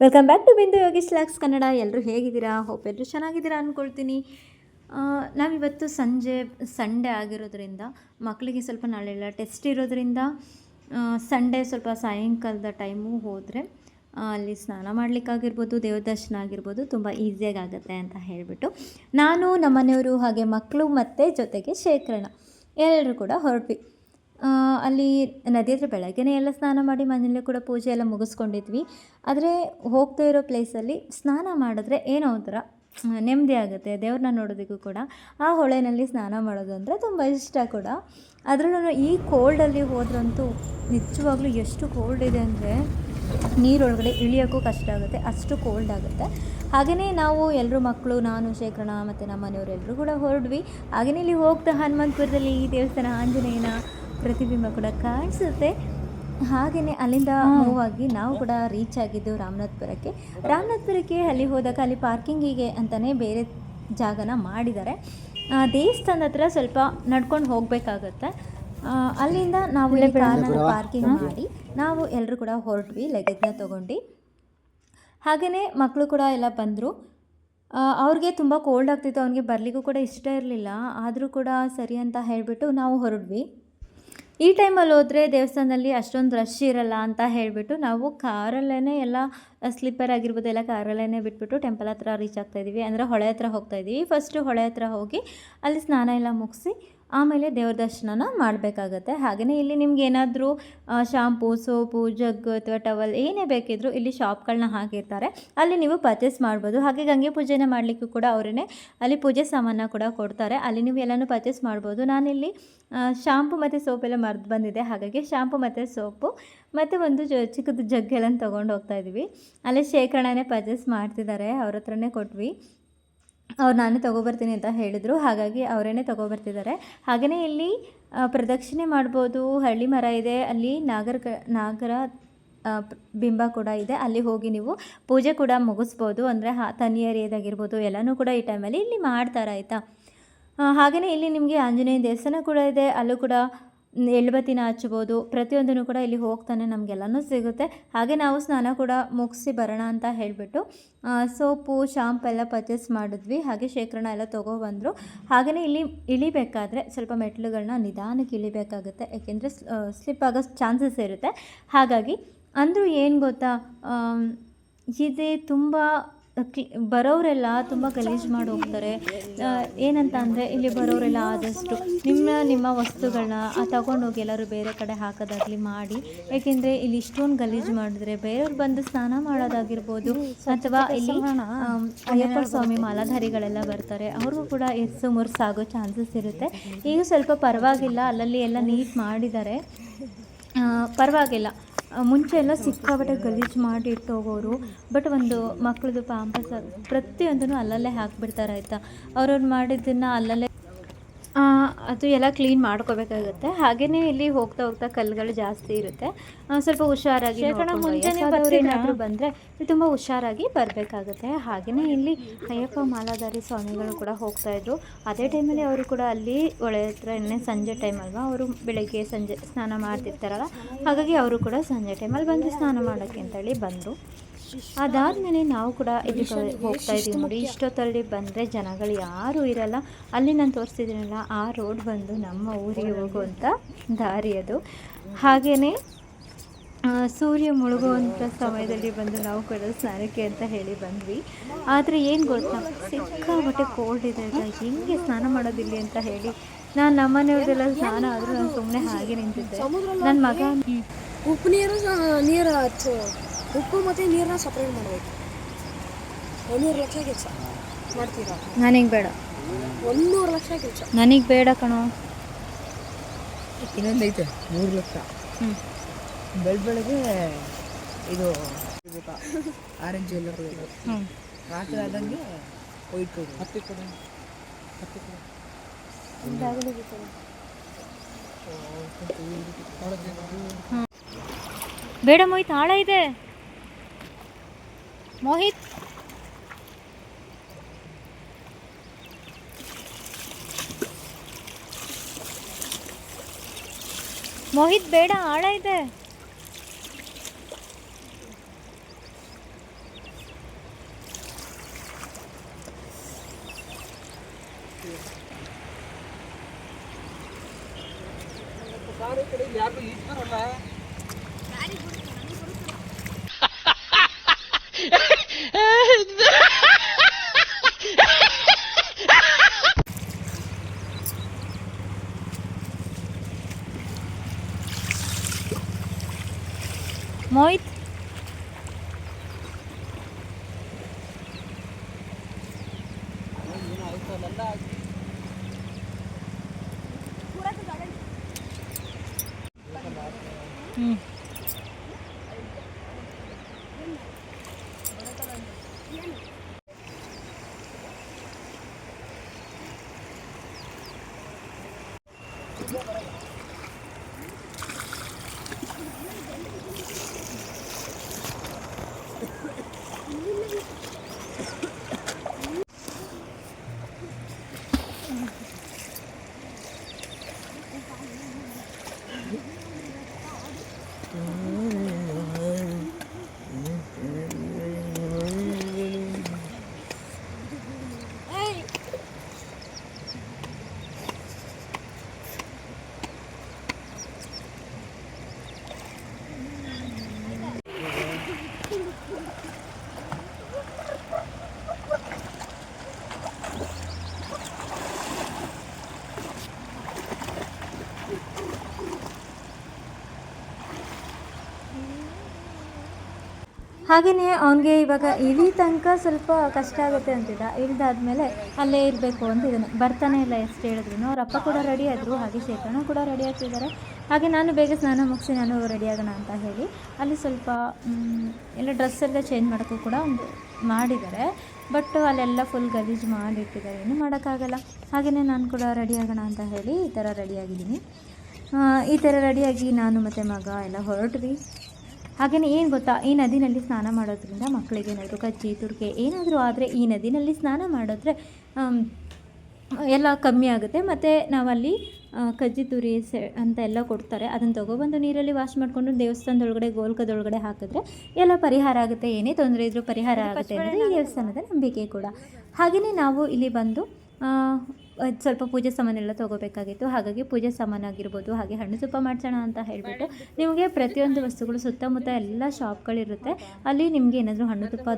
Welcome back to ಬಿಂದು ಯೋಗಿ ಸ್ಲ್ಯಾಕ್ಸ್ ಕನ್ನಡ ಎಲ್ಲರೂ ಹೇಗಿದ್ದೀರಾ? ಹೋಪ್ ಎಲ್ಲರೂ ಚೆನ್ನಾಗಿದ್ದೀರಾ ಅಂದ್ಕೊಳ್ತೀನಿ ನಾವಿವತ್ತು ಸಂಜೆ ಸಂಡೇ ಆಗಿರೋದ್ರಿಂದ ಮಕ್ಕಳಿಗೆ ಸ್ವಲ್ಪ ನಾಳೆಲ್ಲ ಟೆಸ್ಟ್ ಇರೋದ್ರಿಂದ ಸಂಡೇ ಸ್ವಲ್ಪ ಸಾಯಂಕಾಲದ ಟೈಮು ಹೋದರೆ ಅಲ್ಲಿ ಸ್ನಾನ ಮಾಡಲಿಕ್ಕಾಗಿರ್ಬೋದು ದೇವದರ್ಶನ ಆಗಿರ್ಬೋದು, ತುಂಬ ಈಸಿಯಾಗಿ ಆಗುತ್ತೆ ಅಂತ ಹೇಳಿಬಿಟ್ಟು, ನಾನು, ನಮ್ಮನೆಯವರು ಹಾಗೆ ಮಕ್ಕಳು ಮತ್ತು ಜೊತೆಗೆ ಶೇಖರಣ ಎಲ್ಲರೂ ಕೂಡ ಹೊರಟ್ವಿ. ಅಲ್ಲಿ ನದಿ ಹತ್ರ ಬೆಳಗ್ಗೆನೇ ಎಲ್ಲ ಸ್ನಾನ ಮಾಡಿ ಮನೆಯಲ್ಲೇ ಕೂಡ ಪೂಜೆ ಎಲ್ಲ ಮುಗಿಸ್ಕೊಂಡಿದ್ವಿ. ಆದರೆ ಹೋಗ್ತಾ ಇರೋ ಪ್ಲೇಸಲ್ಲಿ ಸ್ನಾನ ಮಾಡಿದ್ರೆ ಏನೋ ಒಂಥರ ನೆಮ್ಮದಿ ಆಗುತ್ತೆ ದೇವ್ರನ್ನ ನೋಡೋದಕ್ಕೂ ಕೂಡ. ಆ ಹೊಳೆನಲ್ಲಿ ಸ್ನಾನ ಮಾಡೋದು ಅಂದರೆ ತುಂಬ ಇಷ್ಟ ಕೂಡ. ಅದರಲ್ಲೂ ಈ ಕೋಲ್ಡಲ್ಲಿ ಹೋದ್ರಂತೂ ನಿಜವಾಗ್ಲೂ ಎಷ್ಟು ಕೋಲ್ಡ್ ಇದೆ ಅಂದರೆ ನೀರೊಳಗಡೆ ಇಳಿಯೋಕ್ಕೂ ಕಷ್ಟ ಆಗುತ್ತೆ, ಅಷ್ಟು ಕೋಲ್ಡ್ ಆಗುತ್ತೆ. ಹಾಗೆಯೇ ನಾವು ಎಲ್ಲರೂ ಮಕ್ಕಳು ನಾನು ಶೇಖರಣ ಮತ್ತು ನಮ್ಮ ಮನೆಯವರು ಎಲ್ಲರೂ ಕೂಡ ಹೊರಡ್ವಿ. ಹಾಗೆಯೇ ಇಲ್ಲಿ ಹೋಗ್ತಾ ಹನುಮಂತಪುರದಲ್ಲಿ ಈ ದೇವಸ್ಥಾನ ಆಂಜನೇಯನ ಪ್ರತಿಬಿಂಬ ಕೂಡ ಕಾಣಿಸುತ್ತೆ. ಹಾಗೆಯೇ ಅಲ್ಲಿಂದ ಮೂವ್ ಆಗಿ ನಾವು ಕೂಡ ರೀಚ್ ಆಗಿದ್ದು ರಾಮನಾಥ್ಪುರಕ್ಕೆ. ರಾಮನಾಥ್ಪುರಕ್ಕೆ ಅಲ್ಲಿ ಹೋದಾಗ ಅಲ್ಲಿ ಪಾರ್ಕಿಂಗಿಗೆ ಅಂತಲೇ ಬೇರೆ ಜಾಗನ ಮಾಡಿದ್ದಾರೆ. ದೇವಸ್ಥಾನ ದೇವಸ್ಥಾನದ ಹತ್ರ ಸ್ವಲ್ಪ ನಡ್ಕೊಂಡು ಹೋಗಬೇಕಾಗತ್ತೆ. ಅಲ್ಲಿಂದ ನಾವು ಕಾರ್ನ ಪಾರ್ಕಿಂಗ್ ಮಾಡಿ ನಾವು ಎಲ್ಲರೂ ಕೂಡ ಹೊರಟ್ವಿ ಲಗೇಜ್ನ ತೊಗೊಂಡು. ಹಾಗೆಯೇ ಮಕ್ಕಳು ಕೂಡ ಎಲ್ಲ ಬಂದರು. ಅವ್ರಿಗೆ ತುಂಬ ಕೋಲ್ಡ್ ಆಗ್ತಿತ್ತು ಅವನಿಗೆ ಬರಲಿಕ್ಕೂ ಕೂಡ ಇಷ್ಟ ಇರಲಿಲ್ಲ. ಆದರೂ ಕೂಡ ಸರಿ ಅಂತ ಹೇಳಿಬಿಟ್ಟು ನಾವು ಹೊರಡ್ವಿ ಈ ಟೈಮಲ್ಲಿ ಹೋದರೆ ದೇವಸ್ಥಾನದಲ್ಲಿ ಅಷ್ಟೊಂದು ರಶ್ ಇರಲ್ಲ ಅಂತ ಹೇಳಿಬಿಟ್ಟು ನಾವು ಕಾರಲ್ಲೇ ಎಲ್ಲ ಸ್ಲಿಪ್ಪರ್ ಆಗಿರ್ಬೋದು, ಎಲ್ಲ ಕಾರಲ್ಲೇ ಬಿಟ್ಬಿಟ್ಟು ಟೆಂಪಲ್ ಹತ್ರ ರೀಚ್ ಆಗ್ತಾಯಿದ್ದೀವಿ ಅಂದರೆ ಹೊಳೆ ಹತ್ರ ಹೋಗ್ತಾ ಇದ್ದೀವಿ ಫಸ್ಟು ಹೊಳೆ ಹತ್ರ ಹೋಗಿ ಅಲ್ಲಿ ಸ್ನಾನ ಎಲ್ಲ ಮುಗಿಸಿ ಆಮೇಲೆ ದೇವ್ರ ದರ್ಶನನ ಮಾಡಬೇಕಾಗತ್ತೆ. ಹಾಗೆಯೇ ಇಲ್ಲಿ ನಿಮ್ಗೆ ಏನಾದರೂ ಶಾಂಪೂ ಸೋಪು ಜಗ್ ಅಥವಾ ಟವಲ್ ಏನೇ ಬೇಕಿದ್ದರೂ ಇಲ್ಲಿ ಶಾಪ್ಗಳನ್ನ ಹಾಕಿರ್ತಾರೆ. ಅಲ್ಲಿ ನೀವು ಪರ್ಚೇಸ್ ಮಾಡ್ಬೋದು. ಹಾಗೆ ಗಂಗೆ ಪೂಜೆನ ಮಾಡಲಿಕ್ಕೂ ಕೂಡ ಅವರೇ ಅಲ್ಲಿ ಪೂಜೆ ಸಾಮಾನ ಕೂಡ ಕೊಡ್ತಾರೆ. ಅಲ್ಲಿ ನೀವು ಎಲ್ಲನೂ ಪರ್ಚೇಸ್ ಮಾಡ್ಬೋದು. ನಾನಿಲ್ಲಿ ಶಾಂಪು ಮತ್ತು ಸೋಪೆಲ್ಲ ಮರೆದು ಬಂದಿದೆ. ಹಾಗಾಗಿ ಶಾಂಪು ಮತ್ತು ಸೋಪು ಮತ್ತು ಒಂದು ಜ, ಚಿಕ್ಕದು ಜಗ್ಗೆಲ್ಲ ತೊಗೊಂಡು ಹೋಗ್ತಾ ಇದ್ದೀವಿ ಅಲ್ಲಿ ಶೇಖರಣೆ ಪರ್ಚೇಸ್ ಮಾಡ್ತಿದ್ದಾರೆ. ಅವ್ರ ಹತ್ರನೇ ಕೊಟ್ವಿ. ಅವ್ರು ನಾನೇ ತೊಗೊಬರ್ತೀನಿ ಅಂತ ಹೇಳಿದರು. ಹಾಗಾಗಿ ಅವರೇನೇ ತೊಗೊಬರ್ತಿದ್ದಾರೆ. ಹಾಗೆಯೇ ಇಲ್ಲಿ ಪ್ರದಕ್ಷಿಣೆ ಮಾಡ್ಬೋದು. ಹಳ್ಳಿ ಮರ ಇದೆ. ಅಲ್ಲಿ ನಾಗರ ನಾಗರ ಬಿಂಬ ಕೂಡ ಇದೆ. ಅಲ್ಲಿ ಹೋಗಿ ನೀವು ಪೂಜೆ ಕೂಡ ಮುಗಿಸ್ಬೋದು. ಅಂದರೆ ಹಾ ತನಿ ಎರಿಯೋದಾಗಿರ್ಬೋದು ಎಲ್ಲನೂ ಕೂಡ ಈ ಟೈಮಲ್ಲಿ ಇಲ್ಲಿ ಮಾಡ್ತಾರೆ, ಆಯಿತಾ? ಹಾಗೆಯೇ ಇಲ್ಲಿ ನಿಮಗೆ ಆಂಜನೇಯ ದೇವಸ್ಥಾನ ಕೂಡ ಇದೆ. ಅಲ್ಲೂ ಕೂಡ ಎಳ್ಬತ್ತಿನ ಹಚ್ಬೋದು, ಪ್ರತಿಯೊಂದನ್ನು ಕೂಡ ಇಲ್ಲಿ ಹೋಗ್ತಾನೆ ನಮಗೆಲ್ಲನೂ ಸಿಗುತ್ತೆ. ಹಾಗೆ ನಾವು ಸ್ನಾನ ಕೂಡ ಮುಗಿಸಿ ಬರೋಣ ಅಂತ ಹೇಳಿಬಿಟ್ಟು ಸೋಪು, ಶಾಂಪ್ ಎಲ್ಲ ಪರ್ಚೇಸ್ ಮಾಡಿದ್ವಿ. ಹಾಗೆ ಶೇಖರಣ ಎಲ್ಲ ತೊಗೊಬಂದರು. ಹಾಗೆಯೇ ಇಲ್ಲಿ ಇಳಿಬೇಕಾದ್ರೆ ಸ್ವಲ್ಪ ಮೆಟ್ಲುಗಳನ್ನ ನಿಧಾನಕ್ಕೆ ಇಳಿಬೇಕಾಗುತ್ತೆ. ಯಾಕೆಂದರೆ ಸ್ಲಿಪ್ ಆಗೋ ಚಾನ್ಸಸ್ ಇರುತ್ತೆ. ಹಾಗಾಗಿ ಅಂದರೂ ಏನು ಗೊತ್ತಾ ಇದೆ ತುಂಬ ಕ್ಲಿ ಬರೋರೆಲ್ಲ ತುಂಬ ಗಲೀಜು ಮಾಡಿ ಹೋಗ್ತಾರೆ. ಏನಂತ ಅಂದರೆ ಇಲ್ಲಿ ಬರೋರೆಲ್ಲ ಆದಷ್ಟು ನಿಮ್ಮ ನಿಮ್ಮ ವಸ್ತುಗಳನ್ನ ತಗೊಂಡೋಗಿ ಎಲ್ಲರೂ ಬೇರೆ ಕಡೆ ಹಾಕೋದಾಗಲಿ ಮಾಡಿ. ಏಕೆಂದರೆ ಇಲ್ಲಿ ಇಷ್ಟೊಂದು ಗಲೀಜು ಮಾಡಿದ್ರೆ ಬೇರೆಯವ್ರು ಬಂದು ಸ್ನಾನ ಮಾಡೋದಾಗಿರ್ಬೋದು ಅಥವಾ ಇಲ್ಲಿ ಅಯ್ಯಪ್ಪ ಸ್ವಾಮಿ ಮಾಲಾಧಾರಿಗಳೆಲ್ಲ ಬರ್ತಾರೆ, ಅವ್ರಿಗೂ ಕೂಡ ಎಸ್ಸು ಮುರ್ಸಾಗೋ ಚಾನ್ಸಸ್ ಇರುತ್ತೆ. ಈಗ ಸ್ವಲ್ಪ ಪರವಾಗಿಲ್ಲ, ಅಲ್ಲಲ್ಲಿ ಎಲ್ಲ ನೀಟ್ ಮಾಡಿದ್ದಾರೆ. ಪರವಾಗಿಲ್ಲ. ಮುಂಚೆ ಎಲ್ಲ ಸಿಕ್ಕಾಪಟ್ಟೆ ಗಲೀಜು ಮಾಡಿ ಇಟ್ಟು ಹೋಗೋರು ಬಟ್ ಒಂದು ಮಕ್ಕಳದು ಪಾಂಪಸ್ ಪ್ರತಿಯೊಂದನ್ನು ಅಲ್ಲಲ್ಲೇ ಹಾಕ್ಬಿಡ್ತಾರೆ, ಆಯಿತಾ? ಅವ್ರವ್ರು ಮಾಡಿದ್ದನ್ನು ಅಲ್ಲಲ್ಲೇ ಅದು ಎಲ್ಲ ಕ್ಲೀನ್ ಮಾಡ್ಕೋಬೇಕಾಗುತ್ತೆ. ಹಾಗೆಯೇ ಇಲ್ಲಿ ಹೋಗ್ತಾ ಹೋಗ್ತಾ ಕಲ್ಲುಗಳು ಜಾಸ್ತಿ ಇರುತ್ತೆ. ಸ್ವಲ್ಪ ಹುಷಾರಾಗಿ ಏನಾದರೂ ಬಂದರೆ ತುಂಬ ಹುಷಾರಾಗಿ ಬರಬೇಕಾಗುತ್ತೆ. ಹಾಗೆಯೇ ಇಲ್ಲಿ ಅಯ್ಯಪ್ಪ ಮಾಲಾಧಾರಿ ಸ್ವಾಮಿಗಳು ಕೂಡ ಹೋಗ್ತಾ ಇದ್ರು. ಅದೇ ಟೈಮಲ್ಲಿ ಅವರು ಕೂಡ ಅಲ್ಲಿ ಒಳ್ಳೆ ಹತ್ರ ಸಂಜೆ ಟೈಮ್ ಅಲ್ವಾ? ಅವರು ಬೆಳಗ್ಗೆ ಸಂಜೆ ಸ್ನಾನ ಮಾಡ್ತಿರ್ತಾರಲ್ಲ? ಹಾಗಾಗಿ ಅವರು ಕೂಡ ಸಂಜೆ ಟೈಮಲ್ಲಿ ಬಂದು ಸ್ನಾನ ಮಾಡೋಕ್ಕೆ ಅಂತೇಳಿ ಬಂದರು. ಅದಾದಮೇಲೆ ನಾವು ಕೂಡ ಇಲ್ಲಿ ಹೋಗ್ತಾ ಇದ್ದೀವಿ ನೋಡಿ. ಇಷ್ಟೊತ್ತಲ್ಲಿ ಬಂದರೆ ಜನಗಳು ಯಾರೂ ಇರಲ್ಲ. ಅಲ್ಲಿ ನಾನು ತೋರಿಸ್ತಿದ್ದೀನಲ್ಲ ಆ ರೋಡ್ ಬಂದು ನಮ್ಮ ಊರಿಗೆ ಹೋಗುವಂಥ ದಾರಿ ಅದು. ಹಾಗೆಯೇ ಸೂರ್ಯ ಮುಳುಗುವಂಥ ಸಮಯದಲ್ಲಿ ಬಂದು ನಾವು ಕೂಡ ಸ್ನಾನಕ್ಕೆ ಅಂತ ಹೇಳಿ ಬಂದ್ವಿ. ಆದರೆ ಏನು ಗೊತ್ತಾ? ಸಿಕ್ಕಾಪಟ್ಟೆ ಕೋಲ್ಡ್ ಇದೆ ಅಂತ ಹೆಂಗೆ ಸ್ನಾನ ಮಾಡೋದಿಲ್ಲ ಅಂತ ಹೇಳಿ. ನಾನು ನಮ್ಮ ಮನೆಯವರೆಲ್ಲ ಸ್ನಾನ ಆದರೂ ನಾನು ಸುಮ್ಮನೆ ಹಾಗೆ ನಿಂತಿದ್ದೆ. ನನ್ನ ಮಗ ಉಪ್ಪು ನೀರು ನೀರು ಉಪ್ಪು ಮತ್ತು ನೀರನ್ನ ಸಪ್ರೇಟ್ ಮಾಡಬೇಕು. ಒಂದೂರು ಲಕ್ಷ ಕೆಲಸ ಮಾಡ್ತೀರಾ? ನನಗೆ ಬೇಡ. ಒಂದೂರು ಲಕ್ಷ ಕೆಲಸ. ನನಗೆ ಬೇಡ ಕಣೋ. ಇನ್ನೊಂದು ಐತೆ ಮೂರು ಲಕ್ಷ. ಹ್ಞೂ ಬೆಳ್ ಬೆಳಗ್ಗೆ ಇದು ಆರೆಂಜ್ ಎಲ್ಲ ಹ್ಞೂ ರಾತ್ರಿ ಆದಂಗೆ ವೈಟ್ ಕೊಡು. ಹತ್ತಿ ಕೊಡು. ಹತ್ತಿ ಕೊಡು. ಬೇಡ ಮೋಹಿತ್ ಆಳ ಇದೆ. ಮೋಹಿತ್ ಮೋಹಿತ್ ಬೇಡ ಆಳ ಇದೆ. ಮೋಹಿತ್ ಹಾಗೆಯೇ ಅವನಿಗೆ ಇವಾಗ ಇಲ್ಲಿ ತನಕ ಸ್ವಲ್ಪ ಕಷ್ಟ ಆಗುತ್ತೆ ಅಂತಿದ್ದ. ಇಳಿದಾದ್ಮೇಲೆ ಅಲ್ಲೇ ಇರಬೇಕು ಅಂತ ಇದನ್ನು ಬರ್ತಾನೆ ಇಲ್ಲ ಎಷ್ಟು ಹೇಳಿದ್ರು ಅವ್ರ ಅಪ್ಪ ಕೂಡ ರೆಡಿ ಆದರು, ಹಾಗೆ ಶೇಖರಣ ಕೂಡ ರೆಡಿ ಆಗ್ತಿದ್ದಾರೆ. ಹಾಗೆ ನಾನು ಬೇಗ ಸ್ನಾನ ಮುಗಿಸಿ ನಾನು ರೆಡಿ ಆಗೋಣ ಅಂತ ಹೇಳಿ ಅಲ್ಲಿ ಸ್ವಲ್ಪ ಎಲ್ಲ ಡ್ರೆಸ್ ಎಲ್ಲ ಚೇಂಜ್ ಮಾಡೋಕ್ಕೂ ಕೂಡ ಒಂದು ಮಾಡಿದ್ದಾರೆ. ಬಟ್ ಅಲ್ಲೆಲ್ಲ ಫುಲ್ ಗಲೀಜು ಮಾಡಿಟ್ಟಿದ್ದಾರೆ. ಏನು ಮಾಡೋಕ್ಕಾಗಲ್ಲ. ಹಾಗೆಯೇ ನಾನು ಕೂಡ ರೆಡಿ ಆಗೋಣ ಅಂತ ಹೇಳಿ ಈ ಥರ ರೆಡಿಯಾಗಿದ್ದೀನಿ ಈ ಥರ ರೆಡಿಯಾಗಿ ನಾನು ಮತ್ತು ಮಗ ಎಲ್ಲ ಹೊರಟ್ವಿ. ಹಾಗೆಯೇ ಏನು ಗೊತ್ತಾ ಈ ನದಿನಲ್ಲಿ ಸ್ನಾನ ಮಾಡೋದ್ರಿಂದ ಮಕ್ಕಳಿಗೆ ಏನಾದರೂ ಕಜ್ಜಿ ತುರ್ಕೆ ಏನಾದರೂ ಆದರೆ ಈ ನದಿನಲ್ಲಿ ಸ್ನಾನ ಮಾಡಿದ್ರೆ ಎಲ್ಲ ಕಮ್ಮಿ ಆಗುತ್ತೆ. ಮತ್ತು ನಾವಲ್ಲಿ ಕಜ್ಜಿ ತುರಿ ಸೆ ಅಂತ ಎಲ್ಲ ಕೊಡ್ತಾರೆ. ಅದನ್ನು ತೊಗೊಬಂದು ನೀರಲ್ಲಿ ವಾಶ್ ಮಾಡಿಕೊಂಡು ದೇವಸ್ಥಾನದೊಳಗಡೆ ಗೋಲ್ಕದೊಳಗಡೆ ಹಾಕಿದ್ರೆ ಎಲ್ಲ ಪರಿಹಾರ ಆಗುತ್ತೆ. ಏನೇ ತೊಂದರೆ ಇದ್ದರೂ ಪರಿಹಾರ ಆಗುತ್ತೆ ಅನ್ನೋದು ಈ ದೇವಸ್ಥಾನದ ನಂಬಿಕೆ ಕೂಡ. ಹಾಗೆಯೇ ನಾವು ಇಲ್ಲಿ ಬಂದು ಸ್ವಲ್ಪ ಪೂಜೆ ಸಾಮಾನೆಲ್ಲ ತೊಗೋಬೇಕಾಗಿತ್ತು. ಹಾಗಾಗಿ ಪೂಜೆ ಸಾಮಾನಾಗಿರ್ಬೋದು. ಹಾಗೆ ಹಣ್ಣು ತುಪ್ಪ ಮಾಡ್ಸೋಣ ಅಂತ ಹೇಳಿಬಿಟ್ಟು ನಿಮಗೆ ಪ್ರತಿಯೊಂದು ವಸ್ತುಗಳು ಸುತ್ತಮುತ್ತ ಎಲ್ಲ ಶಾಪ್ಗಳಿರುತ್ತೆ. ಅಲ್ಲಿ ನಿಮಗೆ ಏನಾದರೂ ಹಣ್ಣು ತುಪ್ಪ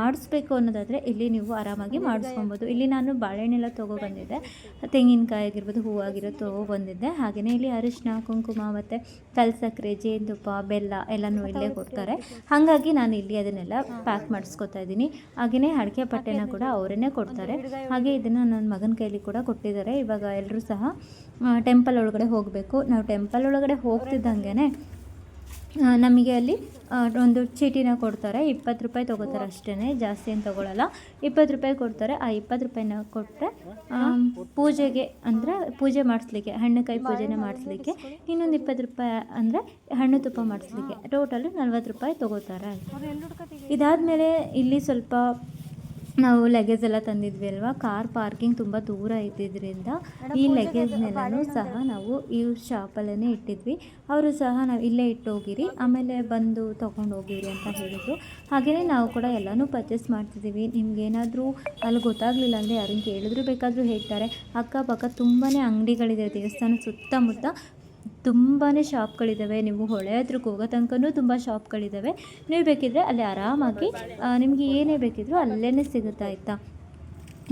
ಮಾಡಿಸ್ಬೇಕು ಅನ್ನೋದಾದರೆ ಇಲ್ಲಿ ನೀವು ಆರಾಮಾಗಿ ಮಾಡಿಸ್ಕೊಬೋದು. ಇಲ್ಲಿ ನಾನು ಬಾಳೆಹಣ್ಣೆಲ್ಲ ತೊಗೊಬಂದಿದ್ದೆ ತೆಂಗಿನಕಾಯಿ ಆಗಿರ್ಬೋದು ತಗೋ ಬಂದಿದ್ದೆ. ಹಾಗೆಯೇ ಇಲ್ಲಿ ಅರಿಶಿನ ಕುಂಕುಮ ಮತ್ತು ಕಲ್ಸಕ್ಕರೆ ಜೇನುತುಪ್ಪ, ಬೆಲ್ಲ ಎಲ್ಲನೂ ಇಲ್ಲೇ ಕೊಡ್ತಾರೆ. ಹಾಗಾಗಿ ನಾನು ಇಲ್ಲಿ ಅದನ್ನೆಲ್ಲ ಪ್ಯಾಕ್ ಮಾಡಿಸ್ಕೊತಾ ಇದ್ದೀನಿ. ಹಾಗೆಯೇ ಅಡಿಕೆ ಪಟ್ಟೆನ ಕೂಡ ಅವರೇ ಕೊಡ್ತಾರೆ. ಹಾಗೆ ಇದನ್ನು ನನ್ನ ಮಗನ ಕೈಲಿ ಕೂಡ ಕೊಟ್ಟಿದ್ದಾರೆ. ಇವಾಗ ಎಲ್ಲರೂ ಸಹ ಟೆಂಪಲ್ ಒಳಗಡೆ ಹೋಗಬೇಕು. ನಾವು ಟೆಂಪಲ್ ಒಳಗಡೆ ಹೋಗ್ತಿದ್ದಂಗೆ ನಮಗೆ ಅಲ್ಲಿ ಒಂದು ಚೀಟಿನ ಕೊಡ್ತಾರೆ. ಇಪ್ಪತ್ತು ರೂಪಾಯಿ ತೊಗೋತಾರೆ ಅಷ್ಟೇ ಜಾಸ್ತಿ ಏನು ತೊಗೊಳಲ್ಲ. ಇಪ್ಪತ್ತು ರೂಪಾಯಿ ಕೊಡ್ತಾರೆ. ಆ ಇಪ್ಪತ್ತು ರೂಪಾಯಿನ ಕೊಟ್ಟರೆ ಪೂಜೆಗೆ ಅಂದರೆ ಪೂಜೆ ಮಾಡಿಸ್ಲಿಕ್ಕೆ ಹಣ್ಣುಕಾಯಿ ಪೂಜೆನ ಮಾಡಿಸ್ಲಿಕ್ಕೆ. ಇನ್ನೊಂದು ಇಪ್ಪತ್ತು ರೂಪಾಯಿ ಅಂದರೆ ಹಣ್ಣು ತುಪ್ಪ ಮಾಡಿಸ್ಲಿಕ್ಕೆ. ಟೋಟಲ್ ನಲ್ವತ್ತು ರೂಪಾಯಿ ತೊಗೋತಾರೆ. ಇದಾದಮೇಲೆ ಇಲ್ಲಿ ಸ್ವಲ್ಪ ನಾವು ಲಗೇಜ್ ಎಲ್ಲ ತಂದಿದ್ವಿ ಅಲ್ವಾ? ಕಾರ್ ಪಾರ್ಕಿಂಗ್ ತುಂಬ ದೂರ ಇದ್ದಿದ್ದರಿಂದ ಈ ಲಗೇಜ್ನೆಲ್ಲನೂ ಸಹ ನಾವು ಈ ಶಾಪಲ್ಲೇ ಇಟ್ಟಿದ್ವಿ. ಅವರು ಸಹ ನಾವು ಇಲ್ಲೇ ಇಟ್ಟು ಹೋಗಿರಿ ಆಮೇಲೆ ಬಂದು ತೊಗೊಂಡು ಹೋಗಿರಿ ಅಂತ ಹೇಳಿದ್ರು. ಹಾಗೆಯೇ ನಾವು ಕೂಡ ಎಲ್ಲನೂ ಪರ್ಚೇಸ್ ಮಾಡ್ತಿದ್ದೀವಿ. ನಿಮ್ಗೇನಾದರೂ ಅಲ್ಲಿ ಗೊತ್ತಾಗಲಿಲ್ಲ ಅಂದರೆ ಯಾರನ್ನು ಕೇಳಿದ್ರು ಬೇಕಾದರೂ ಹೇಳ್ತಾರೆ. ಅಕ್ಕಪಕ್ಕ ತುಂಬಾ ಅಂಗಡಿಗಳಿದೆ ದೇವಸ್ಥಾನ ಸುತ್ತಮುತ್ತ. ತುಂಬಾ ಶಾಪ್ಗಳಿದ್ದಾವೆ ನೀವು ಹೊಳೆ ಹತ್ರಕ್ಕೆ ಹೋಗೋ ತನಕನೂ ತುಂಬ ಶಾಪ್ಗಳಿದ್ದಾವೆ ನೀವು ಬೇಕಿದ್ದರೆ ಅಲ್ಲಿ ಆರಾಮಾಗಿ ನಿಮಗೆ ಏನೇ ಬೇಕಿದ್ರೂ ಅಲ್ಲೇ ಸಿಗುತ್ತೆ ಆಯಿತಾ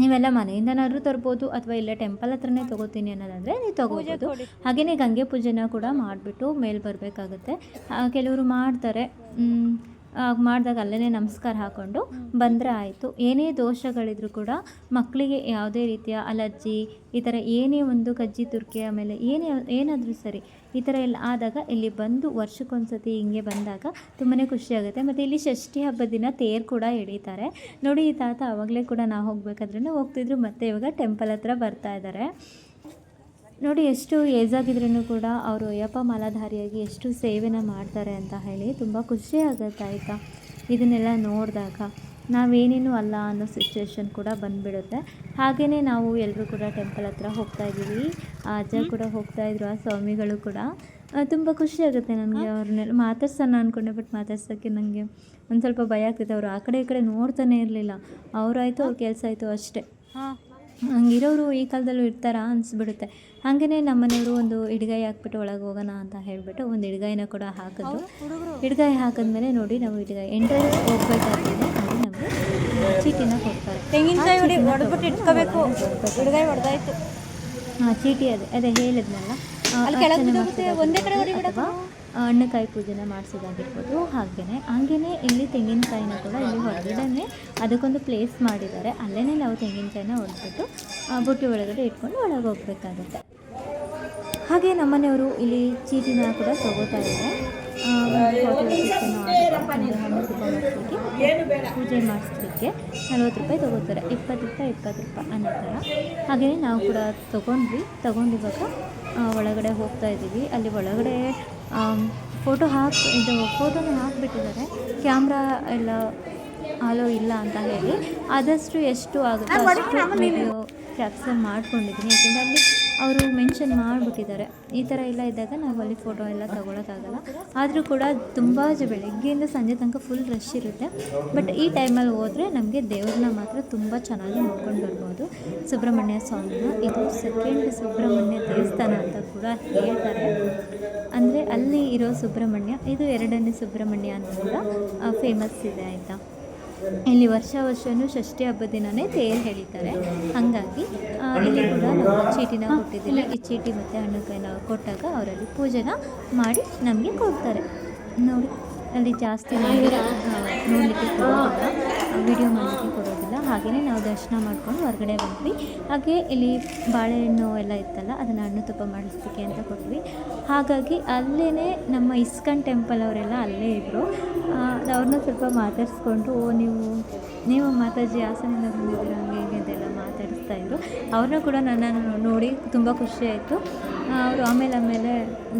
ನೀವೆಲ್ಲ ಮನೆಯಿಂದನಾದ್ರೂ ತರ್ಬೋದು ಅಥವಾ ಇಲ್ಲೇ ಟೆಂಪಲ್ ಹತ್ರನೇ ತೊಗೋತೀನಿ ಅನ್ನೋದಾದರೆ ನೀವು ತೊಗೋಬೋದು. ಹಾಗೆಯೇ ಗಂಗೆ ಪೂಜೆನ ಕೂಡ ಮಾಡಿಬಿಟ್ಟು ಮೇಲೆ ಬರಬೇಕಾಗುತ್ತೆ. ಕೆಲವರು ಮಾಡ್ತಾರೆ. ಮಾಡಿದಾಗ ಅಲ್ಲೇ ನಮಸ್ಕಾರ ಹಾಕ್ಕೊಂಡು ಬಂದರೆ ಆಯಿತು. ಏನೇ ದೋಷಗಳಿದ್ರೂ ಕೂಡ ಮಕ್ಕಳಿಗೆ ಯಾವುದೇ ರೀತಿಯ ಅಲರ್ಜಿ ಈ ಥರ ಏನೇ ಒಂದು ಕಜ್ಜಿ ತುರ್ಕೆ ಆಮೇಲೆ ಏನೇ ಏನಾದರೂ ಸರಿ ಈ ಥರ ಎಲ್ಲ ಆದಾಗ ಇಲ್ಲಿ ಬಂದು ವರ್ಷಕ್ಕೊಂದ್ಸತಿ ಹಿಂಗೆ ಬಂದಾಗ ತುಂಬಾ ಖುಷಿಯಾಗುತ್ತೆ. ಮತ್ತು ಇಲ್ಲಿ ಷಷ್ಠಿ ಹಬ್ಬದ ದಿನ ತೇರು ಕೂಡ ಎಳೀತಾರೆ ನೋಡಿ ಈ ತಾತ ಆವಾಗಲೇ ಕೂಡ ನಾವು ಹೋಗಬೇಕಾದ್ರೂ ಹೋಗ್ತಿದ್ರು, ಮತ್ತೆ ಇವಾಗ ಟೆಂಪಲ್ ಹತ್ರ ಬರ್ತಾ ಇದ್ದಾರೆ. ನೋಡಿ ಎಷ್ಟು ಏಜ್ ಆಗಿದ್ರೂ ಕೂಡ ಅವರು ಅಯ್ಯಪ್ಪ ಮಾಲಾಧಾರಿಯಾಗಿ ಎಷ್ಟು ಸೇವೆನ ಮಾಡ್ತಾರೆ ಅಂತ ಹೇಳಿ ತುಂಬ ಖುಷಿ ಆಗುತ್ತೆ ಆಯಿತಾ. ಇದನ್ನೆಲ್ಲ ನೋಡಿದಾಗ. ನಾವೇನೇನು ಅಲ್ಲ ಅನ್ನೋ ಸಿಚುವೇಶನ್ ಕೂಡ ಬಂದುಬಿಡುತ್ತೆ. ಹಾಗೆಯೇ ನಾವು ಎಲ್ಲರೂ ಕೂಡ ಟೆಂಪಲ್ ಹತ್ರ ಹೋಗ್ತಾ ಇದ್ದೀವಿ. ಆ ಅಜ್ಜ ಕೂಡ ಹೋಗ್ತಾ ಇದ್ರು ಆ ಸ್ವಾಮಿಗಳು ಕೂಡ. ತುಂಬ ಖುಷಿ ಆಗುತ್ತೆ ನನಗೆ ಅವ್ರನ್ನೆಲ್ಲ ಮಾತಾಡ್ಸೋಣ ಅಂದ್ಕೊಂಡೆ ಬಟ್ ಮಾತಾಡ್ಸೋಕ್ಕೆ ನನಗೆ ಒಂದು ಸ್ವಲ್ಪ ಭಯ ಆಗ್ತಿತ್ತು. ಅವರು ಆ ಕಡೆ ಈ ಕಡೆ ನೋಡ್ತಾನೆ ಇರಲಿಲ್ಲ. ಅವರಾಯಿತು ಅವ್ರ ಕೆಲಸ ಆಯಿತು ಅಷ್ಟೇ. ಹಂಗಿರೋರು ಈ ಕಾಲದಲ್ಲೂ ಇರ್ತಾರಾ ಅನಿಸ್ಬಿಡುತ್ತೆ. ಹಾಗೆಯೇ ನಮ್ಮನೆಯವರು ಒಂದು ಇಡ್ಗಾಯಿ ಹಾಕ್ಬಿಟ್ಟು ಒಳಗೆ ಹೋಗೋಣ ಅಂತ ಹೇಳಿಬಿಟ್ಟು ಒಂದು ಇಡ್ಗಾಯಿನ ಕೂಡ ಹಾಕಿದ್ರು. ಇಡ್ಗಾಯಿ ಹಾಕಿದ್ಮೇಲೆ ನೋಡಿ ನಾವು ಇಡ್ಗಾಯಿ ಎಂಟ್ರೆನ್ಸ್ ಹೋಗ್ಬೇಕಾದ್ರೆ ನಮಗೆ ಚೀಟಿನ ಕೊಡ್ತಾರೆ. ತೆಂಗಿನಕಾಯಿ ಹೊಡಿ ಹೊಡೆದ್ಬಿಟ್ಟು ಇಟ್ಕೋಬೇಕು. ಹುಡುಗಾಯಿ ಹೊಡೆದಾಯ್ತು ಹಾಂ ಚೀಟಿ ಅದೇ ಅದೇ ಹೇಳಿದ್ನಲ್ಲ. ಒಂದೇ ಕಡೆ ಹಣ್ಣುಕಾಯಿ ಪೂಜೆನ ಮಾಡಿಸೋದಾಗಿರ್ಬೋದು. ಹಾಗೇನೆ ಹಾಗೇನೆ ಇಲ್ಲಿ ತೆಂಗಿನಕಾಯಿನ ಕೂಡ ಇಲ್ಲಿ ಹೊರಗಡೆ ಅದಕ್ಕೊಂದು ಪ್ಲೇಸ್ ಮಾಡಿದ್ದಾರೆ. ಅಲ್ಲೇ ನಾವು ತೆಂಗಿನಕಾಯಿನ ಹೊಡೆದ್ಬಿಟ್ಟು ಬುಟ್ಟಿ ಒಳಗಡೆ ಇಟ್ಕೊಂಡು ಒಳಗೆ ಹೋಗ್ಬೇಕಾಗುತ್ತೆ. ಹಾಗೆ ನಮ್ಮನೆಯವರು ಇಲ್ಲಿ ಚೀಟಿನ ಕೂಡ ತಗೋತಾ ಇದ್ದಾರೆ. ಪೂಜೆ ಮಾಡಿಸ್ಲಿಕ್ಕೆ ನಲ್ವತ್ತು ರೂಪಾಯಿ ತೊಗೋತಾರೆ. ಇಪ್ಪತ್ತು ರೂಪಾಯಿ ಇಪ್ಪತ್ತು ರೂಪಾಯಿ ಅನ್ನೋ ಥರ ಹಾಗೆಯೇ ನಾವು ಕೂಡ ತೊಗೊಂಡ್ವಿ. ತೊಗೊಂಡಿವಾಗ ಒಳಗಡೆ ಹೋಗ್ತಾ ಇದ್ದೀವಿ. ಅಲ್ಲಿ ಒಳಗಡೆ ಫೋಟೋ ಹಾಕಿ, ಇದು ಫೋಟೋನ ಹಾಕಿಬಿಟ್ಟಿದ್ದಾರೆ. ಕ್ಯಾಮ್ರಾ ಎಲ್ಲ ಹಲೋ ಇಲ್ಲ ಅಂತ ಹೇಳಿ. ಆದಷ್ಟು ಎಷ್ಟು ಆಗುತ್ತೋ ಅಷ್ಟು ವೀಡಿಯೋ ಕ್ಯಾಪ್ಚರ್ ಮಾಡ್ಕೊಂಡಿದ್ದೀನಿ. ಯಾಕೆಂದರೆ ಅಲ್ಲಿ ಅವರು ಮೆನ್ಷನ್ ಮಾಡಿಬಿಟ್ಟಿದ್ದಾರೆ. ಈ ಥರ ಎಲ್ಲ ಇದ್ದಾಗ ನಾವು ಅಲ್ಲಿ ಫೋಟೋ ಎಲ್ಲ ತೊಗೊಳೋಕ್ಕಾಗಲ್ಲ. ಆದರೂ ಕೂಡ ತುಂಬ ಬೆಳಗ್ಗೆಯಿಂದ ಸಂಜೆ ತನಕ ಫುಲ್ ರಶ್ ಇರುತ್ತೆ. ಬಟ್ ಈ ಟೈಮಲ್ಲಿ ಹೋದರೆ ನಮಗೆ ದೇವ್ರನ್ನ ಮಾತ್ರ ತುಂಬ ಚೆನ್ನಾಗಿ ನೋಡ್ಕೊಂಡು ಬರ್ಬೋದು. ಸುಬ್ರಹ್ಮಣ್ಯ ಸ್ವಾಮಿನ ಇದು ಸೆಕೆಂಡ್ ಸುಬ್ರಹ್ಮಣ್ಯ ದೇವಸ್ಥಾನ ಅಂತ ಕೂಡ ಹೇಳ್ತಾರೆ. ಅಂದರೆ ಅಲ್ಲಿ ಇರೋ ಸುಬ್ರಹ್ಮಣ್ಯ, ಇದು ಎರಡನೇ ಸುಬ್ರಹ್ಮಣ್ಯ ಅಂತ ಕೂಡ ಫೇಮಸ್ ಇದೆ ಆಯಿತಾ? ಇಲ್ಲಿ ವರ್ಷ ವರ್ಷವೂ ಷಷ್ಠಿ ಹಬ್ಬದ ದಿನವೇ ತೇರು ಎಳಿತಾರೆ ಹಾಗಾಗಿ ಇಲ್ಲಿ ಕೂಡ ನಾವು ಚೀಟಿನ ಕೊಟ್ಟಿದ್ದೀವಿ. ಈ ಚೀಟಿ ಮತ್ತು ಹಣ್ಣುಕಾಯಿನ ಕೊಟ್ಟಾಗ ಅವರಲ್ಲಿ ಪೂಜೆನ ಮಾಡಿ ನಮಗೆ ಕೊಡ್ತಾರೆ. ನೋಡಿ ಅಲ್ಲಿ ಜಾಸ್ತಿ ನೋಡಲಿಕ್ಕೆ ಕೊಡೋದಿಲ್ಲ ವಿಡಿಯೋ ಮಾಡಲಿಕ್ಕೆ ಕೊಡೋದಿಲ್ಲ ಹಾಗೆಯೇ ನಾವು ದರ್ಶನ ಮಾಡ್ಕೊಂಡು ಹೊರಗಡೆ ಬಂದ್ವಿ. ಹಾಗೆ ಇಲ್ಲಿ ಬಾಳೆಹಣ್ಣು ಎಲ್ಲ ಇತ್ತಲ್ಲ, ಅದನ್ನು ಹಣ್ಣು ತುಪ್ಪ ಮಾಡಿಸ್ಲಿಕ್ಕೆ ಅಂತ ಕೊಟ್ವಿ. ಹಾಗಾಗಿ ಅಲ್ಲೇ ನಮ್ಮ ಇಸ್ಕನ್ ಟೆಂಪಲ್ ಅವರೆಲ್ಲ ಅಲ್ಲೇ ಇದ್ದರು ಅವ್ರನ್ನ ಸ್ವಲ್ಪ ಮಾತಾಡಿಸ್ಕೊಂಡು, ಓ, ನೀವು ನೀವು ಮಾತಾಜಿ ಹಾಸನದಿಂದ ಬಂದಿದ್ದೀರ, ಹಂಗೆ ಹೀಗೆ ಅಂತೆಲ್ಲ ಮಾತಾಡಿಸ್ತಾ ಇದ್ದರು ಅವ್ರನ್ನ ಕೂಡ ನನ್ನನ್ನು ನೋಡಿ ತುಂಬ ಆಯಿತು. ಅವರು ಆಮೇಲೆ ಆಮೇಲೆ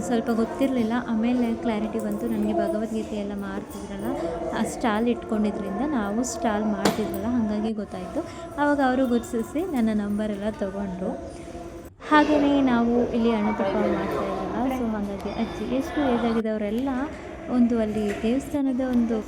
ಸ್ವಲ್ಪ ಗೊತ್ತಿರಲಿಲ್ಲ. ಆಮೇಲೆ ಕ್ಲಾರಿಟಿ ಬಂತು. ನನಗೆ ಭಗವದ್ಗೀತೆ ಎಲ್ಲ ಮಾಡ್ತಿದ್ರಲ್ಲ, ಆ ಸ್ಟಾಲ್ ಇಟ್ಕೊಂಡಿದ್ರಿಂದ ನಾವು ಸ್ಟಾಲ್ ಮಾಡ್ತಿದ್ರಲ್ಲ ಹಾಗಾಗಿ ಗೊತ್ತಾಯಿತು. ಆವಾಗ ಅವರು ಗುರುತಿಸಿ ನನ್ನ ನಂಬರೆಲ್ಲ ತೊಗೊಂಡ್ರು. ಹಾಗೆಯೇ ನಾವು ಇಲ್ಲಿ ಹಣ್ಣುತುಪ್ಪ ಮಾಡ್ತಾ ಇದ್ರಲ್ಲ ಸೊ ಹಾಗಾಗಿ ಅಜ್ಜಿ ಎಷ್ಟು ಏಜ್ ಆಗಿದವರೆಲ್ಲ ಒಂದು ಅಲ್ಲಿ ದೇವಸ್ಥಾನದ ಒಂದು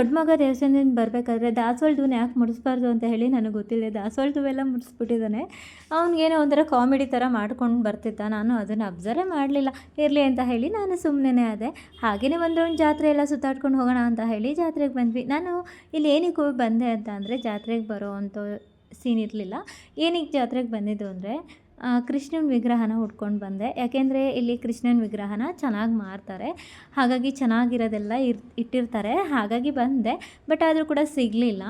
ದೊಡ್ಡ ಮಗ ದೇವಸ್ಥಾನದಿಂದ ಬರಬೇಕಾದ್ರೆ ದಾಸವಾಳ ಯಾಕೆ ಮುಡಿಸ್ಬಾರ್ದು ಅಂತ ಹೇಳಿ ನನಗೆ ಗೊತ್ತಿಲ್ಲ. ದಾಸವಾಳ ಹೂವೆಲ್ಲ ಮುಡಿಸ್ಬಿಟ್ಟಿದ್ದಾನೆ. ಅವ್ನಿಗೇನೋ ಒಂಥರ ಕಾಮಿಡಿ ಥರ ಮಾಡ್ಕೊಂಡು ಬರ್ತಿದ್ದ. ನಾನು ಅದನ್ನು ಅಬ್ಸರ್ವ್ ಮಾಡಲಿಲ್ಲ. ಇರಲಿ ಅಂತ ಹೇಳಿ ನಾನು ಸುಮ್ಮನೆ ಆದೆ. ಹಾಗೆಯೇ ಒಂದೊಂದು ಜಾತ್ರೆ ಎಲ್ಲ ಸುತ್ತಾಡ್ಕೊಂಡು ಹೋಗೋಣ ಅಂತ ಹೇಳಿ ಜಾತ್ರೆಗೆ ಬಂದ್ವಿ. ನಾನು ಇಲ್ಲಿ ಏನಕ್ಕೆ ಬಂದೆ ಅಂತ ಅಂದರೆ ಜಾತ್ರೆಗೆ ಬರೋ ಅಂಥ ಸೀನ್ ಇರಲಿಲ್ಲ. ಏನಕ್ಕೆ ಜಾತ್ರೆಗೆ ಬಂದಿದ್ದು ಅಂದರೆ ಕೃಷ್ಣನ ವಿಗ್ರಹನ ಹುಡ್ಕೊಂಡು ಬಂದೆ. ಯಾಕೆಂದರೆ ಇಲ್ಲಿ ಕೃಷ್ಣನ ವಿಗ್ರಹನ ಚೆನ್ನಾಗಿ ಮಾರ್ತಾರೆ. ಹಾಗಾಗಿ ಚೆನ್ನಾಗಿರೋದೆಲ್ಲ ಇರ್, ಇಟ್ಟಿರ್ತಾರೆ. ಹಾಗಾಗಿ ಬಂದೆ. ಬಟ್ ಆದರೂ ಕೂಡ ಸಿಗಲಿಲ್ಲ.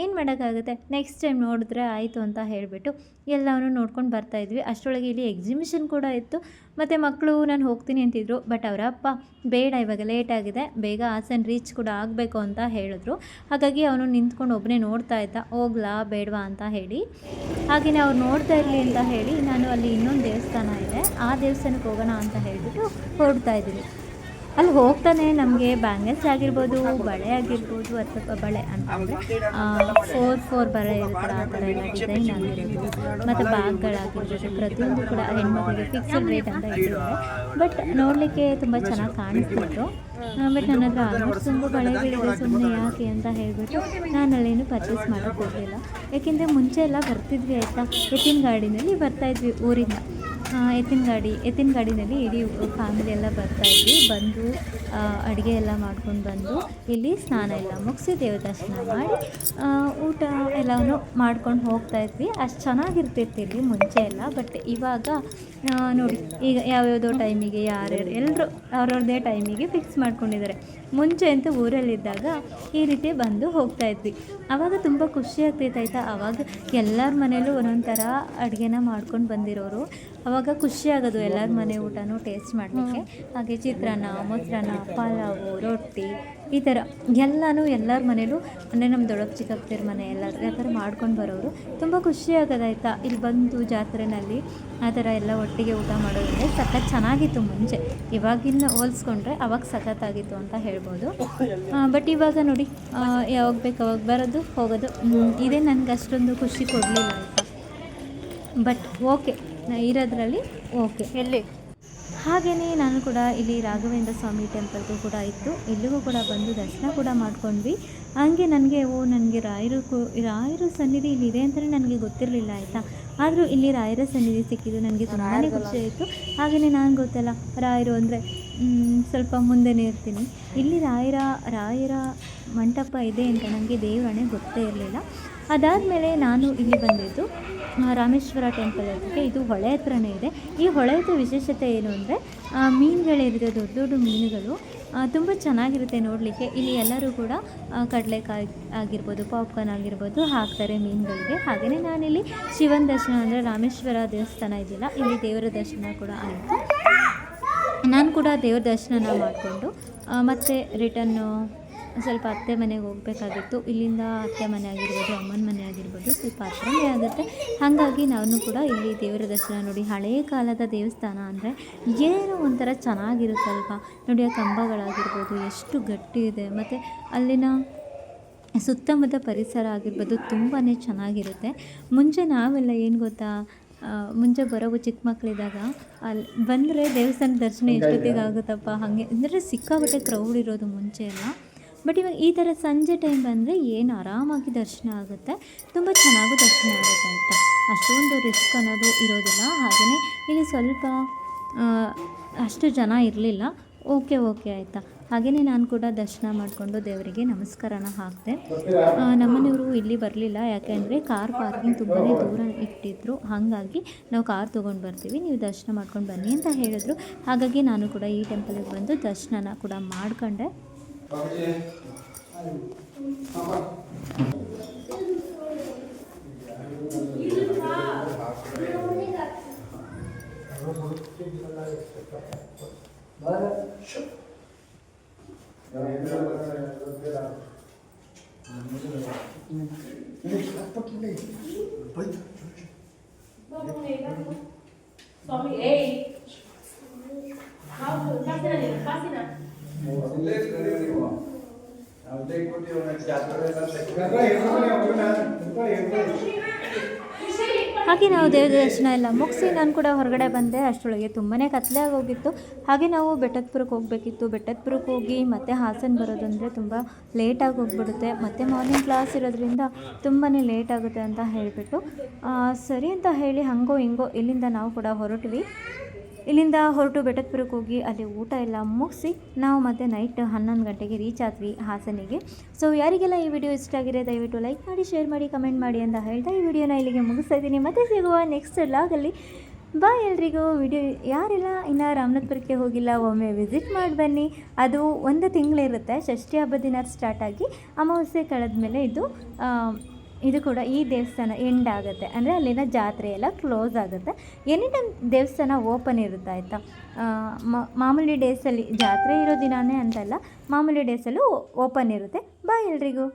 ಏನು ಮಾಡೋಕ್ಕಾಗುತ್ತೆ? ನೆಕ್ಸ್ಟ್ ಟೈಮ್ ನೋಡಿದ್ರೆ ಆಯಿತು ಅಂತ ಹೇಳಿಬಿಟ್ಟು ಎಲ್ಲವನ್ನೂ ನೋಡ್ಕೊಂಡು ಬರ್ತಾಯಿದ್ವಿ ಅಷ್ಟರೊಳಗೆ ಇಲ್ಲಿ ಎಕ್ಸಿಬಿಷನ್ ಕೂಡ ಇತ್ತು. ಮತ್ತು ಮಕ್ಕಳು ನಾನು ಹೋಗ್ತೀನಿ ಅಂತಿದ್ರು ಬಟ್ ಅವರ ಅಪ್ಪ, ಬೇಡ, ಇವಾಗ ಲೇಟ್ ಆಗಿದೆ, ಬೇಗ ಹಾಸನ್ ರೀಚ್ ಕೂಡ ಆಗಬೇಕು ಅಂತ ಹೇಳಿದ್ರು. ಹಾಗಾಗಿ ಅವನು ನಿಂತ್ಕೊಂಡು ಒಬ್ಬನೇ ನೋಡ್ತಾ ಇದ್ದ. ಹೋಗ್ಲಾ, ಬೇಡವಾ ಅಂತ ಹೇಳಿ. ಹಾಗೆಯೇ ಅವ್ರು ನೋಡ್ತಾ ಇರಲಿ ಅಂತ ಹೇಳಿ ನಾನು ಅಲ್ಲಿ ಇನ್ನೊಂದು ದೇವಸ್ಥಾನ ಇದೆ. ಆ ದೇವಸ್ಥಾನಕ್ಕೆ ಹೋಗೋಣ ಅಂತ ಹೇಳಿಬಿಟ್ಟು ಹೊರಡ್ತಾ ಇದ್ದೀವಿ ಅಲ್ಲಿ ಹೋಗ್ತಾನೆ, ನಮಗೆ ಬ್ಯಾಂಗಲ್ಸ್ ಆಗಿರ್ಬೋದು, ಬಳೆ ಆಗಿರ್ಬೋದು, ಅಥವಾ ಬಳೆ ಅಂತಂದರೆ ಫೋರ್ ಫೋರ್ ಬಳೆ ಇರ್ತಾರೆ ಆ ಥರ ಎಲ್ಲ ಡಿಸೈನ್ ಆಗಿರ್ಬೋದು. ಮತ್ತು ಬ್ಯಾಗ್ಗಳಾಗಿರ್ಬೋದು, ಪ್ರತಿಯೊಂದು ಕೂಡ ಹೆಣ್ಮಕ್ಳಿಗೆ ಫಿಕ್ಸ್ಡ್ ರೇಟ್ ಅಂತ ಇಟ್ಟಿದ್ದಾರೆ ಬಟ್ ನೋಡಲಿಕ್ಕೆ ತುಂಬ ಚೆನ್ನಾಗಿ ಕಾಣಿಸ್ತಿತ್ತು. ಬಟ್ ನನ್ನ ಹತ್ರ ಆಲ್ಮೋಸ್ಟ್ ತುಂಬ ಬಳೆಗಳಿದೆ ಸುಮ್ಮನೆ ಯಾಕೆ ಅಂತ ಹೇಳಿಬಿಟ್ಟು ನಾನು ಅಲ್ಲೇನು ಪರ್ಚೇಸ್ ಮಾಡೋಕ್ಕೆ ಹೋಗಲಿಲ್ಲ. ಯಾಕೆಂದರೆ ಮುಂಚೆ ಎಲ್ಲ ಬರ್ತಿದ್ವಿ, ಆಯಿತಾ? ಎತ್ತಿನ ಗಾಡಿನಲ್ಲಿ ಬರ್ತಾಯಿದ್ವಿ ಊರಿಂದ. ಎತ್ತಿನ ಗಾಡಿ, ಎತ್ತಿನ ಗಾಡಿನಲ್ಲಿ ಇಡೀ ಫ್ಯಾಮಿಲಿ ಎಲ್ಲ ಬರ್ತಾಯಿದ್ವಿ ಬಂದು ಅಡುಗೆ ಎಲ್ಲ ಮಾಡ್ಕೊಂಡು ಬಂದು ಇಲ್ಲಿ ಸ್ನಾನ ಎಲ್ಲ ಮುಗಿಸಿ ದೇವ್ರ ದರ್ಶನ ಮಾಡಿ ಊಟ ಎಲ್ಲವೂ ಮಾಡ್ಕೊಂಡು ಹೋಗ್ತಾ ಇದ್ವಿ. ಅಷ್ಟು ಚೆನ್ನಾಗಿರ್ತಿತ್ತು ಇಲ್ಲಿ ಮುಂಚೆ ಎಲ್ಲ ಬಟ್ ಇವಾಗ ನೋಡಿ, ಈಗ ಯಾವ್ಯಾವುದೋ ಟೈಮಿಗೆ ಯಾರ್ಯಾರು ಎಲ್ಲರೂ ಅವ್ರವ್ರದ್ದೇ ಟೈಮಿಗೆ ಫಿಕ್ಸ್ ಮಾಡ್ಕೊಂಡಿದ್ದಾರೆ. ಮುಂಚೆ ಅಂತೂ ಊರಲ್ಲಿದ್ದಾಗ ಈ ರೀತಿ ಬಂದು ಹೋಗ್ತಾ ಇದ್ವಿ. ಆವಾಗ ತುಂಬ ಖುಷಿ ಆಗ್ತೈತೆ ಆಯಿತಾ? ಆವಾಗ ಎಲ್ಲರ ಮನೇಲೂ ಒಂದೊಂದು ಥರ ಅಡುಗೆನ ಮಾಡ್ಕೊಂಡು ಬಂದಿರೋರು. ಆವಾಗ ಖುಷಿ ಆಗೋದು ಎಲ್ಲರ ಮನೆ ಊಟನೂ ಟೇಸ್ಟ್ ಮಾಡಲಿಕ್ಕೆ. ಹಾಗೆ ಚಿತ್ರಾನ್ನ, ಮೊಸರನ್ನ, ಪಲಾವು, ರೊಟ್ಟಿ ಈ ಥರ ಎಲ್ಲನೂ ಎಲ್ಲರ ಮನೇಲೂ, ಅಂದರೆ ನಮ್ಮ ದೊಡ್ಡಪ್ಪ, ಚಿಕ್ಕಪ್ಪರ ಮನೆ ಎಲ್ಲರೂ ಆ ಥರ ಮಾಡ್ಕೊಂಡು ಬರೋರು ತುಂಬ ಖುಷಿ ಆಗೋದಾಯ್ತಾ ಇಲ್ಲಿ ಬಂದು ಜಾತ್ರೆನಲ್ಲಿ ಆ ಥರ ಎಲ್ಲ ಒಟ್ಟಿಗೆ ಊಟ ಮಾಡೋದಂದರೆ ಸಖತ್ ಚೆನ್ನಾಗಿತ್ತು ಮುಂಚೆ. ಇವಾಗಿನ ಹೋಲಿಸ್ಕೊಂಡ್ರೆ ಅವಾಗ ಸಖತ್ತಾಗಿತ್ತು ಅಂತ ಹೇಳ್ಬೋದು. ಬಟ್ ಇವಾಗ ನೋಡಿ ಯಾವಾಗ ಬೇಕು ಅವಾಗ ಬರೋದು, ಹೋಗೋದು. ಇದೇ ನನಗೆ ಅಷ್ಟೊಂದು ಖುಷಿ ಕೊಡಲಿಲ್ಲ ಬಟ್ ಓಕೆ ಇರೋದ್ರಲ್ಲಿ ಓಕೆ. ಎಲ್ಲಿ? ಹಾಗೆಯೇ ನಾನು ಕೂಡ ಇಲ್ಲಿ ರಾಘವೇಂದ್ರ ಸ್ವಾಮಿ ಟೆಂಪಲ್ಗೂ ಕೂಡ ಇತ್ತು ಇಲ್ಲಿಗೂ ಕೂಡ ಬಂದು ದರ್ಶನ ಕೂಡ ಮಾಡ್ಕೊಂಡ್ವಿ. ಹಂಗೆ ನನಗೆ ಓ ನನಗೆ ರಾಯರು ಕು ರಾಯರ ಸನ್ನಿಧಿ ಇಲ್ಲಿದೆ ಅಂತಲೇ ನನಗೆ ಗೊತ್ತಿರಲಿಲ್ಲ ಆಯಿತಾ? ಆದರೂ ಇಲ್ಲಿ ರಾಯರ ಸನ್ನಿಧಿ ಸಿಕ್ಕಿದ್ದು ನನಗೆ ತುಂಬಾ ಖುಷಿ ಆಯಿತು. ಹಾಗೆಯೇ ನಾನು ಗೊತ್ತಲ್ಲ ರಾಯರು ಅಂದರೆ ಸ್ವಲ್ಪ ಮುಂದೆನೇ ಇರ್ತೀನಿ. ಇಲ್ಲಿ ರಾಯರ ರಾಯರ ಮಂಟಪ ಇದೆ ಅಂತ ನನಗೆ ದೇವರಣೆ ಗೊತ್ತೇ ಇರಲಿಲ್ಲ. ಅದಾದಮೇಲೆ ನಾನು ಇಲ್ಲಿ ಬಂದಿದ್ದು ರಾಮೇಶ್ವರ ಟೆಂಪಲ್ ಹತ್ರಕ್ಕೆ. ಇದು ಹೊಳೆ ಹತ್ರನೇ ಇದೆ. ಈ ಹೊಳೆದು ವಿಶೇಷತೆ ಏನು ಅಂದರೆ ಮೀನುಗಳಿರುತ್ತೆ ದೊಡ್ಡ ದೊಡ್ಡ ಮೀನುಗಳು. ತುಂಬ ಚೆನ್ನಾಗಿರುತ್ತೆ ನೋಡಲಿಕ್ಕೆ. ಇಲ್ಲಿ ಎಲ್ಲರೂ ಕೂಡ ಕಡಲೆಕಾಯಿ ಆಗಿರ್ಬೋದು ಪಾಪ್ಕಾರ್ನ್ ಆಗಿರ್ಬೋದು ಹಾಕ್ತಾರೆ ಮೀನುಗಳಿಗೆ. ಹಾಗೆಯೇ ನಾನಿಲ್ಲಿ ಶಿವನ ದರ್ಶನ ಅಂದರೆ ರಾಮೇಶ್ವರ ದೇವಸ್ಥಾನ ಇದೆಯಲ್ಲ ಇಲ್ಲಿ ದೇವರ ದರ್ಶನ ಕೂಡ ಆಯಿತು. ನಾನು ಕೂಡ ದೇವ್ರ ದರ್ಶನ ಮಾಡಿಕೊಂಡು ಮತ್ತು ರಿಟನ್ನು ಸ್ವಲ್ಪ ಅತ್ತೆ ಮನೆಗೆ ಹೋಗಬೇಕಾಗಿತ್ತು. ಇಲ್ಲಿಂದ ಅತ್ತೆ ಮನೆ ಆಗಿರ್ಬೋದು, ಅಮ್ಮನ ಮನೆ ಆಗಿರ್ಬೋದು, ಸ್ವಲ್ಪ ಹತ್ರನೇ ಆಗುತ್ತೆ. ಹಾಗಾಗಿ ನಾನು ಕೂಡ ಇಲ್ಲಿ ದೇವರ ದರ್ಶನ ನೋಡಿ ಹಳೆಯ ಕಾಲದ ದೇವಸ್ಥಾನ ಅಂದರೆ ಏನೋ ಒಂಥರ ಚೆನ್ನಾಗಿರುತ್ತಲ್ವ? ನೋಡಿ, ಆ ಕಂಬಗಳಾಗಿರ್ಬೋದು, ಎಷ್ಟು ಗಟ್ಟಿ ಇದೆ. ಮತ್ತು ಅಲ್ಲಿನ ಸುತ್ತಮುತ್ತ ಪರಿಸರ ಆಗಿರ್ಬೋದು ತುಂಬಾ ಚೆನ್ನಾಗಿರುತ್ತೆ. ಮುಂಚೆ ನಾವೆಲ್ಲ ಏನು ಗೊತ್ತಾ ಮುಂಚೆ ಬರೋವು ಚಿಕ್ಕ ಮಕ್ಕಳಿದ್ದಾಗ ಅಲ್ಲಿ ಬಂದರೆ ದೇವಸ್ಥಾನ ದರ್ಶನ ಎಷ್ಟೊತ್ತಿಗೆ ಆಗುತ್ತಪ್ಪ? ಹಾಗೆ ಅಂದರೆ ಸಿಕ್ಕಾಪಟ್ಟೆ ಕ್ರೌಡ್ ಇರೋದು ಮುಂಚೆ ಎಲ್ಲ. ಬಟ್ ಇವಾಗ ಈ ಥರ ಸಂಜೆ ಟೈಮ್ ಬಂದರೆ ಏನು ಆರಾಮಾಗಿ ದರ್ಶನ ಆಗುತ್ತೆ? ತುಂಬ ಚೆನ್ನಾಗೂ ದರ್ಶನ ಆಗುತ್ತೆ ಅಂತ ಅಷ್ಟೊಂದು ರಿಸ್ಕ್ ಅನ್ನೋದು ಇರೋದಿಲ್ಲ. ಹಾಗೆಯೇ ಇಲ್ಲಿ ಸ್ವಲ್ಪ ಅಷ್ಟು ಜನ ಇರಲಿಲ್ಲ. ಓಕೆ ಓಕೆ, ಆಯಿತಾ. ಹಾಗೆಯೇ ನಾನು ಕೂಡ ದರ್ಶನ ಮಾಡಿಕೊಂಡು ದೇವರಿಗೆ ನಮಸ್ಕಾರನ ಹಾಕಿದೆ. ನಮ್ಮನೆಯವರು ಇಲ್ಲಿ ಬರಲಿಲ್ಲ, ಯಾಕೆಂದರೆ ಕಾರ್ ಪಾರ್ಕಿಂಗ್ ತುಂಬಾ ದೂರ ಇಟ್ಟಿದ್ರು. ಹಾಗಾಗಿ ನಾವು ಕಾರ್ ತೊಗೊಂಡು ಬರ್ತೀವಿ, ನೀವು ದರ್ಶನ ಮಾಡ್ಕೊಂಡು ಬನ್ನಿ ಅಂತ ಹೇಳಿದ್ರು. ಹಾಗಾಗಿ ನಾನು ಕೂಡ ಈ ಟೆಂಪಲಿಗೆ ಬಂದು ದರ್ಶನನ ಕೂಡ ಮಾಡ್ಕೊಂಡೆ. స్వామి ఏ ಜಾತ್ರೆ ಎಲ್ಲ ಹಾಗೆ ನಾವು ದೇವ್ರ ದರ್ಶನ ಎಲ್ಲ ಮುಗಿಸಿ ನಾನು ಕೂಡ ಹೊರಗಡೆ ಬಂದೆ. ಅಷ್ಟರೊಳಗೆ ತುಂಬಾ ಕತ್ತಲೆ ಆಗೋಗಿತ್ತು. ಹಾಗೆ ನಾವು ಬೆಟ್ಟದಪುರಕ್ಕೆ ಹೋಗಬೇಕಿತ್ತು. ಬೆಟ್ಟದಪುರಕ್ಕೆ ಹೋಗಿ ಮತ್ತೆ ಹಾಸನ ಬರೋದಂದರೆ ತುಂಬ ಲೇಟಾಗಿ ಹೋಗ್ಬಿಡುತ್ತೆ. ಮತ್ತು ಮಾರ್ನಿಂಗ್ ಕ್ಲಾಸ್ ಇರೋದ್ರಿಂದ ತುಂಬಾ ಲೇಟ್ ಆಗುತ್ತೆ ಅಂತ ಹೇಳಿಬಿಟ್ಟು ಸರಿ ಅಂತ ಹೇಳಿ ಹಂಗೋ ಹಿಂಗೋ ಇಲ್ಲಿಂದ ನಾವು ಕೂಡ ಹೊರಟ್ವಿ. ಇಲ್ಲಿಂದ ಹೊರಟು ಬೆಟ್ಟದಪುರಕ್ಕೆ ಹೋಗಿ ಅಲ್ಲಿ ಊಟ ಎಲ್ಲ ಮುಗಿಸಿ ನಾವು ಮತ್ತೆ ನೈಟ್ ಹನ್ನೊಂದು ಗಂಟೆಗೆ ರೀಚ್ ಆದ್ವಿ ಹಾಸನಿಗೆ. ಸೊ ಯಾರಿಗೆಲ್ಲ ಈ ವಿಡಿಯೋ ಇಷ್ಟ ಆಗಿದೆ ದಯವಿಟ್ಟು ಲೈಕ್ ಮಾಡಿ ಶೇರ್ ಮಾಡಿ ಕಮೆಂಟ್ ಮಾಡಿ ಅಂತ ಹೇಳ್ತಾ ಈ ವಿಡಿಯೋನ ಇಲ್ಲಿಗೆ ಮುಗಿಸ್ತಾ ಇದ್ದೀನಿ. ಮತ್ತೆ ಸಿಗುವ ನೆಕ್ಸ್ಟ್ ಲಾಗಲ್ಲಿ ಬಾಯ್ ಎಲ್ರಿಗೂ. ವಿಡಿಯೋ ಯಾರೆಲ್ಲ, ಇನ್ನು ರಾಮನಾಥ್ಪುರಕ್ಕೆ ಹೋಗಿಲ್ಲ, ಒಮ್ಮೆ ವಿಸಿಟ್ ಮಾಡಿ ಬನ್ನಿ. ಅದು ಒಂದು ತಿಂಗಳಿರುತ್ತೆ. ಷಷ್ಠಿ ಹಬ್ಬದ ದಿನ ಸ್ಟಾರ್ಟ್ ಆಗಿ ಅಮಾವಾಸ್ಯೆ ಕಳೆದ ಮೇಲೆ ಇದು ಇದು ಕೂಡ ಈ ದೇವಸ್ಥಾನ ಎಂಡ್ ಆಗುತ್ತೆ. ಅಂದರೆ ಅಲ್ಲಿನ ಜಾತ್ರೆ ಎಲ್ಲ ಕ್ಲೋಸ್ ಆಗುತ್ತೆ. ಎನಿ ಟೈಮ್ ದೇವಸ್ಥಾನ ಓಪನ್ ಇರುತ್ತೆ ಆಯಿತಾ? ಮಾಮೂಲಿ ಡೇಸಲ್ಲಿ ಜಾತ್ರೆ ಇರೋ ದಿನವೇ ಅಂತಲ್ಲ, ಮಾಮೂಲಿ ಡೇಸಲ್ಲೂ ಓಪನ್ ಇರುತ್ತೆ. ಬಾಯ್ ಎಲ್ರಿಗೂ.